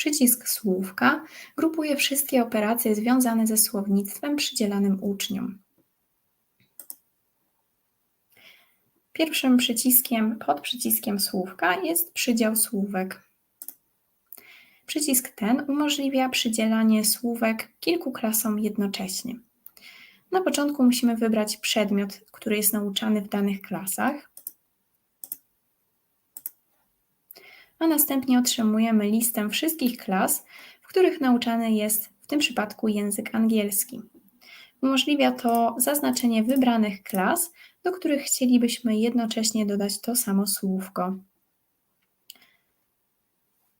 Przycisk słówka grupuje wszystkie operacje związane ze słownictwem przydzielanym uczniom. Pierwszym przyciskiem pod przyciskiem słówka jest przydział słówek. Przycisk ten umożliwia przydzielanie słówek kilku klasom jednocześnie. Na początku musimy wybrać przedmiot, który jest nauczany w danych klasach, a następnie otrzymujemy listę wszystkich klas, w których nauczany jest w tym przypadku język angielski. Umożliwia to zaznaczenie wybranych klas, do których chcielibyśmy jednocześnie dodać to samo słówko.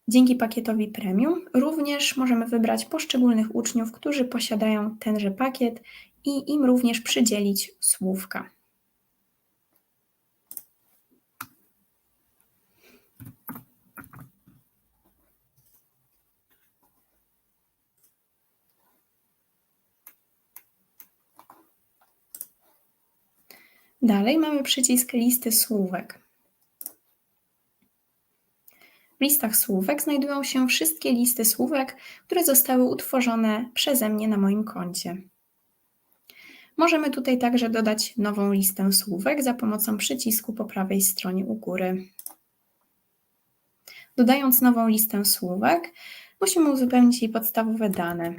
Dzięki pakietowi premium również możemy wybrać poszczególnych uczniów, którzy posiadają tenże pakiet i im również przydzielić słówka. Dalej mamy przycisk listy słówek. W listach słówek znajdują się wszystkie listy słówek, które zostały utworzone przeze mnie na moim koncie. Możemy tutaj także dodać nową listę słówek za pomocą przycisku po prawej stronie u góry. Dodając nową listę słówek, musimy uzupełnić jej podstawowe dane.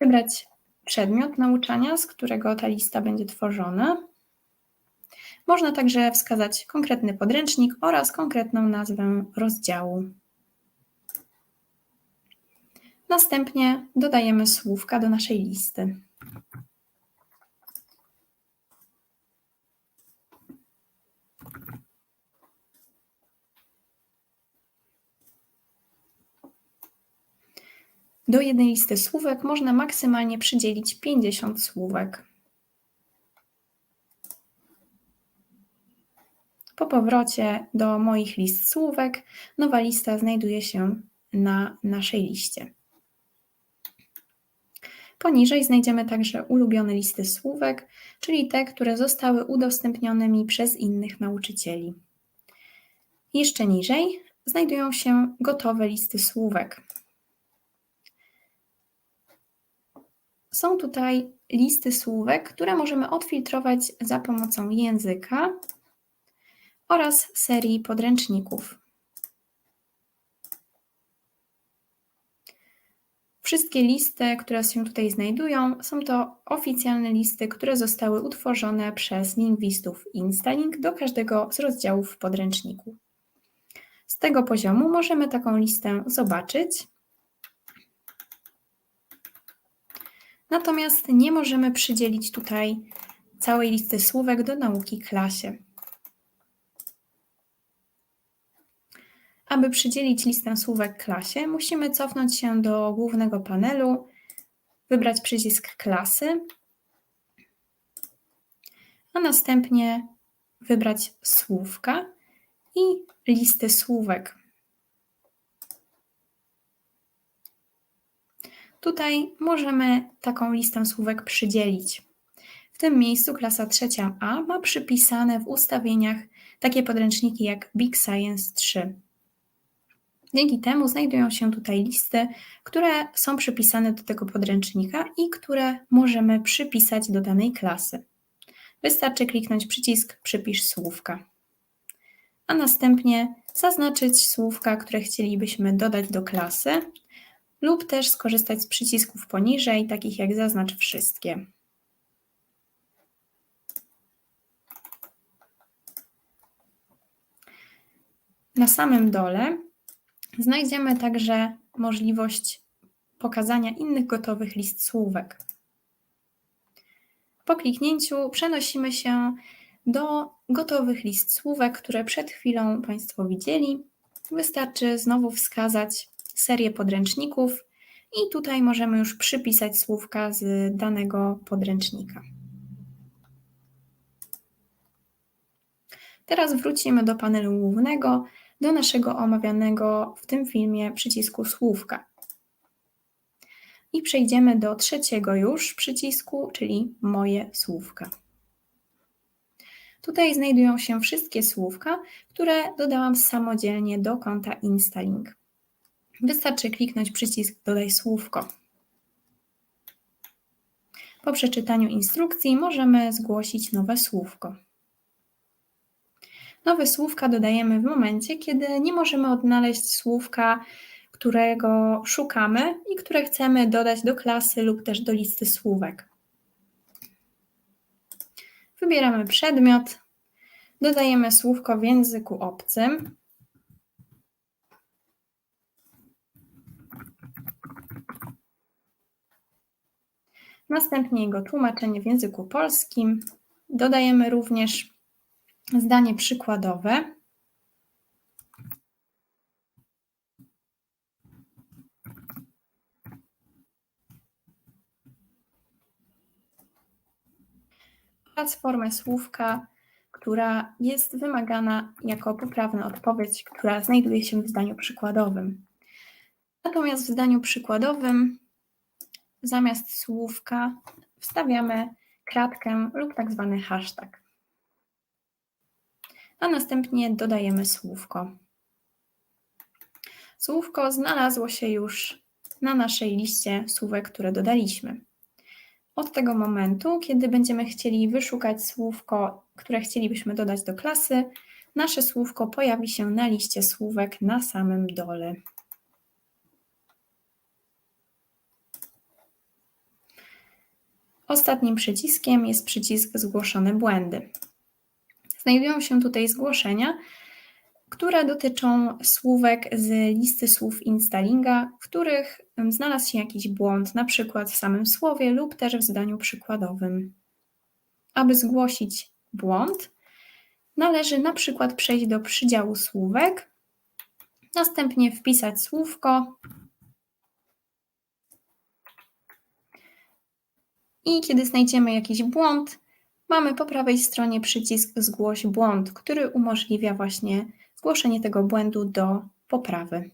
Wybrać przedmiot nauczania, z którego ta lista będzie tworzona. Można także wskazać konkretny podręcznik oraz konkretną nazwę rozdziału. Następnie dodajemy słówka do naszej listy. Do jednej listy słówek można maksymalnie przydzielić 50 słówek. Po powrocie do moich list słówek nowa lista znajduje się na naszej liście. Poniżej znajdziemy także ulubione listy słówek, czyli te, które zostały udostępnione mi przez innych nauczycieli. Jeszcze niżej znajdują się gotowe listy słówek. Są tutaj listy słówek, które możemy odfiltrować za pomocą języka oraz serii podręczników. Wszystkie listy, które się tutaj znajdują, są to oficjalne listy, które zostały utworzone przez lingwistów Instalink do każdego z rozdziałów w podręczniku. Z tego poziomu możemy taką listę zobaczyć. Natomiast nie możemy przydzielić tutaj całej listy słówek do nauki klasie. Aby przydzielić listę słówek klasie, musimy cofnąć się do głównego panelu, wybrać przycisk klasy, a następnie wybrać słówka i listy słówek. Tutaj możemy taką listę słówek przydzielić. W tym miejscu klasa trzecia A ma przypisane w ustawieniach takie podręczniki jak Big Science 3. Dzięki temu znajdują się tutaj listy, które są przypisane do tego podręcznika i które możemy przypisać do danej klasy. Wystarczy kliknąć przycisk Przypisz słówka, a następnie zaznaczyć słówka, które chcielibyśmy dodać do klasy lub też skorzystać z przycisków poniżej, takich jak Zaznacz wszystkie. Na samym dole Znajdziemy także możliwość pokazania innych gotowych list słówek. Po kliknięciu przenosimy się do gotowych list słówek, które przed chwilą Państwo widzieli. Wystarczy znowu wskazać serię podręczników i tutaj możemy już przypisać słówka z danego podręcznika. Teraz wrócimy do panelu głównego do naszego omawianego w tym filmie przycisku słówka. I przejdziemy do trzeciego już przycisku, czyli moje słówka. Tutaj znajdują się wszystkie słówka, które dodałam samodzielnie do konta Instalink. Wystarczy kliknąć przycisk Dodaj słówko. Po przeczytaniu instrukcji możemy zgłosić nowe słówko. Nowe słówka dodajemy w momencie, kiedy nie możemy odnaleźć słówka, którego szukamy i które chcemy dodać do klasy lub też do listy słówek. Wybieramy przedmiot, dodajemy słówko w języku obcym. Następnie jego tłumaczenie w języku polskim. Dodajemy również zdanie przykładowe. oraz formę słówka, która jest wymagana jako poprawna odpowiedź, która znajduje się w zdaniu przykładowym. Natomiast w zdaniu przykładowym zamiast słówka wstawiamy kratkę lub tak zwany hashtag. A następnie dodajemy słówko. Słówko znalazło się już na naszej liście słówek, które dodaliśmy. Od tego momentu, kiedy będziemy chcieli wyszukać słówko, które chcielibyśmy dodać do klasy, nasze słówko pojawi się na liście słówek na samym dole. Ostatnim przyciskiem jest przycisk Zgłoszone błędy. Znajdują się tutaj zgłoszenia, które dotyczą słówek z listy słów Instalinga, w których znalazł się jakiś błąd, na przykład w samym słowie lub też w zdaniu przykładowym. Aby zgłosić błąd, należy na przykład przejść do przydziału słówek, następnie wpisać słówko i kiedy znajdziemy jakiś błąd, mamy po prawej stronie przycisk Zgłoś błąd, który umożliwia właśnie zgłoszenie tego błędu do poprawy.